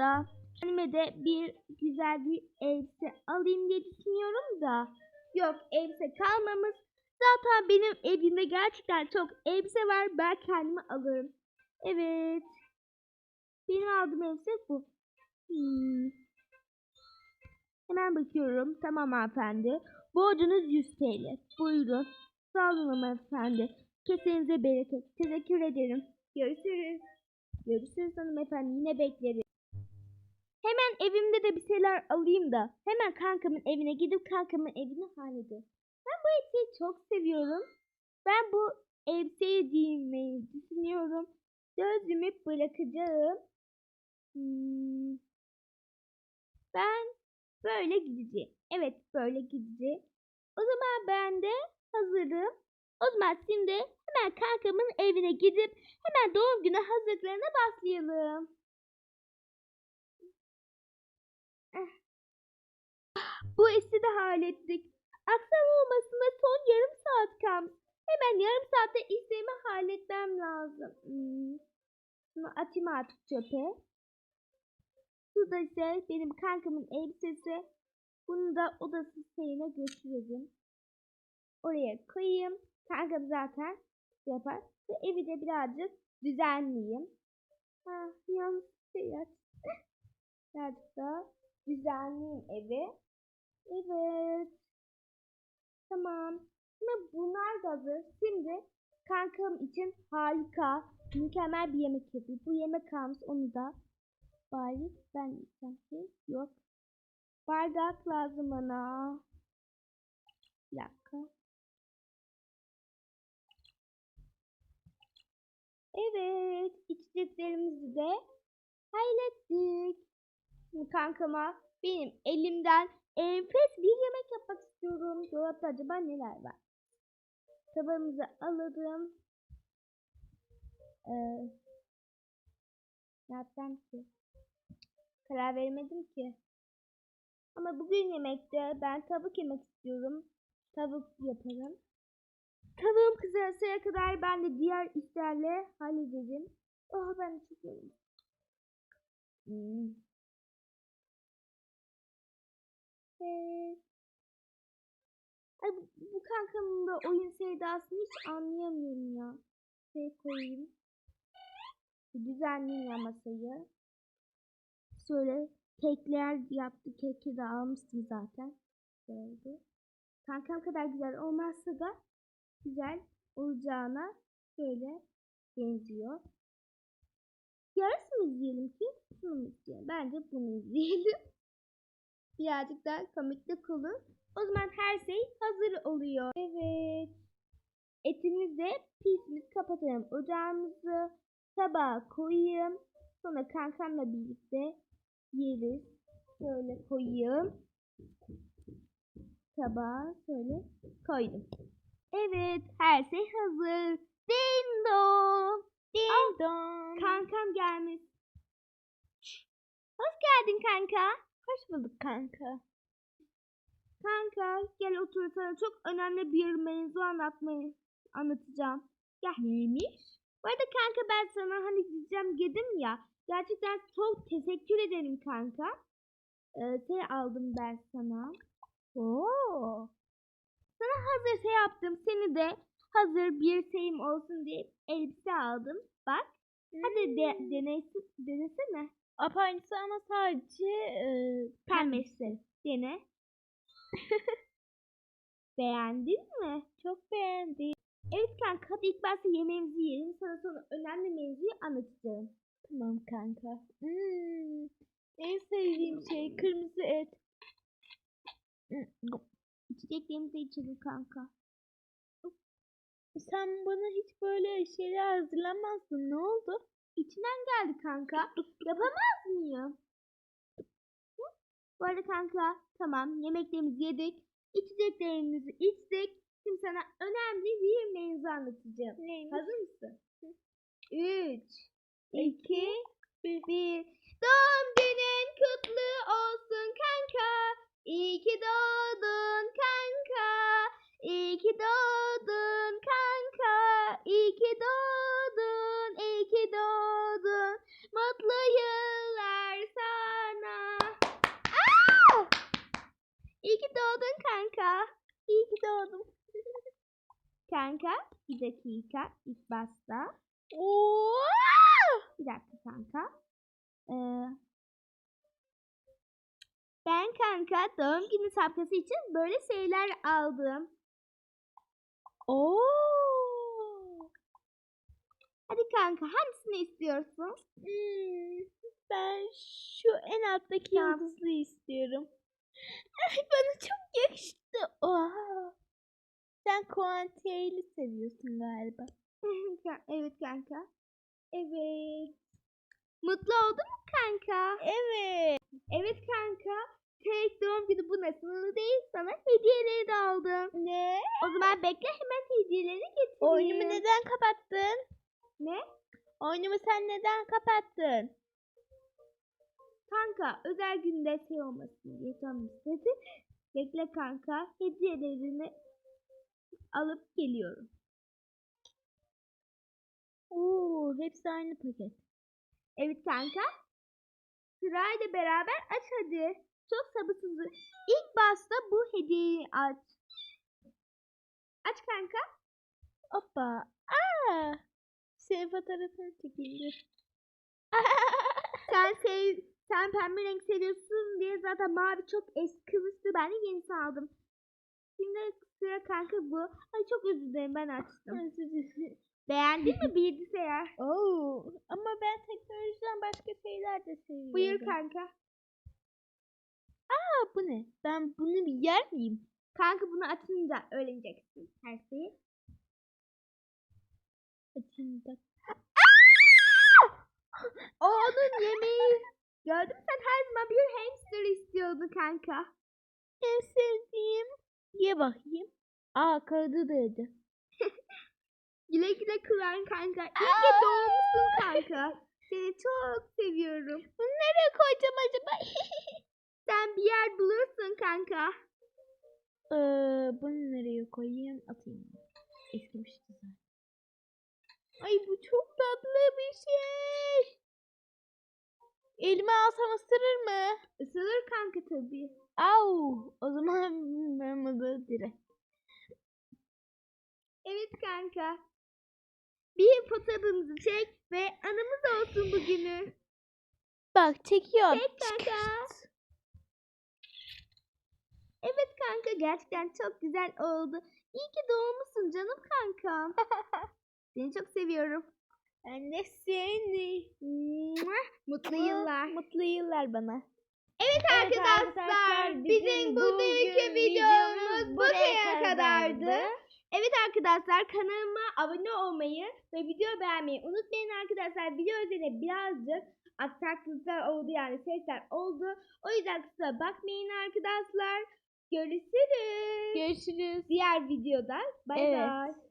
da kendime de bir güzel bir elbise alayım diye düşünüyorum da. Yok elbise kalmamız. Zaten benim evimde gerçekten çok elbise var. Ben kendime alırım. Evet. Benim aldığım elbise bu. Hmm. Hemen bakıyorum. Tamam hanımefendi. Borcunuz 100 TL. Buyurun. Sağ olun hanımefendi. Kesinize bereket. Teşekkür ederim. Görüşürüz. Görüşürüz hanımefendi. Yine bekleriz. Evimde de bir şeyler alayım da. Hemen kankamın evine gidip kankamın evini halledeyim. Ben bu elbiseyi çok seviyorum. Ben bu elbiseyi giymeyi düşünüyorum. Gözümü bırakacağım. Hmm. Ben böyle gideceğim. Evet böyle gideceğim. O zaman ben de hazırım. O zaman şimdi hemen kankamın evine gidip hemen doğum günü hazırlıklarına başlayalım. Bu işi de hallettik. Akşam olmasına son yarım saat kalmış. Hemen yarım saatte işlerimi halletmem lazım. Hmm. Şunu atayım artık çöpe. Bu da ise benim kankamın elbisesi. Bunu da odası şeyine götürelim. Oraya koyayım. Kankam zaten şey yapar. Ve evi de birazcık düzenleyeyim. Ha, yanlış şey aç. Birazcık daha düzenleyeyim evi. Evet. Tamam. Şimdi bunlar da hazır. Şimdi kankam için harika, mükemmel bir yemek yapayım. Bu yemek kalmış onu da bari ben yiyeceğim yok. Bardak lazım bana. Bir dakika. Evet, içeceklerimizi de hallettik. Kankama benim elimden enfes bir yemek yapmak istiyorum. Dolapta acaba neler var? Tabağımızı alalım. Ee, ne yapacağım ki? Karar veremedim ki. Ama bugün yemekte ben tavuk yemek istiyorum. Tavuk yaparım. Tavuğum kızarasıya kadar ben de diğer işlerle hallederim. Oh ben çok yoruldum. Hmm. Evet. Ay bu, bu kankamın da oyun sevdasını hiç anlayamıyorum ya. Şey koyayım. Düzenleyeyim ya masayı. Şöyle kekler yaptı. Keki de almıştım zaten. Böyle. Kankam kadar güzel olmazsa da güzel olacağına şöyle benziyor. Yarısı mı izleyelim ki? Şunu mu izleyelim? Bence bunu izleyelim. Birazcık daha komiklik olur. O zaman her şey hazır oluyor. Evet. Etimizi pişmiş kapatalım. Ocağımızı tabağa koyayım. Sonra kankamla birlikte yeriz. Şöyle koyayım. Tabağa şöyle koydum. Evet her şey hazır. Ding dong. Ding dong. Kankam gelmiş. Hoş geldin kanka. Hoş bulduk kanka. Kanka gel otur sana çok önemli bir mevzu anlatmayı anlatacağım. Gel. Neymiş? Bu arada kanka ben sana hani gideceğim dedim ya. Gerçekten çok teşekkür ederim kanka. Ee, şey aldım ben sana. Oo. Sana hazır şey yaptım. Seni de hazır bir şeyim olsun diye elbise aldım. Bak. Hadi de, denesin, denesene. Aparıcısı ama sadece e, Pembesi. Dene. Beğendin mi? çok beğendim. Evet kanka hadi ilk başta yemeğimizi yiyelim. Sana sonra önemli mevzuyu anlatacağım. Tamam kanka. Hmm, en sevdiğim şey kırmızı et. İçeceklerimizi içelim kanka. Sen bana hiç böyle şeyler hazırlamazdın. Ne oldu? İçinden geldi kanka. Yapamaz mıyım? Hı? Bu arada kanka tamam yemeklerimizi yedik. İçeceklerimizi içtik. Şimdi sana önemli bir mevzu anlatacağım. Neymiş? Hazır mısın? 3, 2, İki, 1. doğdun kanka. İyi ki doğdum. Kanka bir dakika ilk başta. Oo! Bir dakika kanka. Ee, ben kanka doğum günü şapkası için böyle şeyler aldım. Oo! Hadi kanka hangisini istiyorsun? Hmm, ben şu en alttaki yıldızlı istiyorum. Ay bana çok yakıştı. Oha. Sen kuantiyeli seviyorsun galiba. evet kanka. Evet. Mutlu oldun mu kanka? Evet. Evet kanka. Tek doğum günü bu nasıl değil sana hediyeleri de aldım. Ne? O zaman bekle hemen hediyeleri getireyim. Oyunumu neden kapattın? Ne? Oyunumu sen neden kapattın? Kanka özel günde şey olmasın diye canım istedi. Bekle kanka hediyelerini alıp geliyorum. Oo, hepsi aynı paket. Evet kanka. Sırayla beraber aç hadi. Çok sabırsızım. İlk başta bu hediyeyi aç. Aç kanka. Hoppa. Aa! Senin fotoğrafını çekildi. Sen sev, sen pembe renk seviyorsun diye zaten mavi çok eskimişti. Ben de yenisini aldım. Şimdi sıra kanka bu. Ay çok özür dilerim ben açtım. Beğendin mi bilgisayar? Oo, ama ben teknolojiden başka şeyler de seviyorum. Buyur kanka. Aa, bu ne? Ben bunu bir yer miyim? Kanka bunu açınca öğreneceksin her şeyi. Da. O onun yemeği. Gördün mü sen her zaman bir hamster istiyordun kanka. En sevdiğim. Ye bakayım. Aa, kağıdı da yedi. Güle güle kuran kanka. İyi ki doğmuşsun kanka. Seni çok seviyorum. Bunu nereye koyacağım acaba? Sen bir yer bulursun kanka. Ee, bunu nereye koyayım? Atayım. Eskimişti zaten. Ay bu çok tatlı bir şey. Elime alsam ısırır mı? Isırır kanka tabii. Au. O zaman bunu direkt. Evet kanka. Bir fotoğrafımızı çek ve anımız olsun bugünü. Bak çekiyorum. Çek kanka. Evet kanka gerçekten çok güzel oldu. İyi ki doğmuşsun canım kankam. Seni çok seviyorum. Ben de seni. Mutlu yıllar. Mutlu yıllar bana. Evet Evet arkadaşlar arkadaşlar, bizim bizim bugünkü bugün videomuz buraya kadardı. kadardı. Evet arkadaşlar kanalıma abone olmayı ve video beğenmeyi unutmayın arkadaşlar. Video üzerine birazcık aksaklıklar oldu yani sesler oldu. O yüzden kusura bakmayın arkadaşlar. Görüşürüz. Görüşürüz. Diğer videoda. Bay Evet. bay.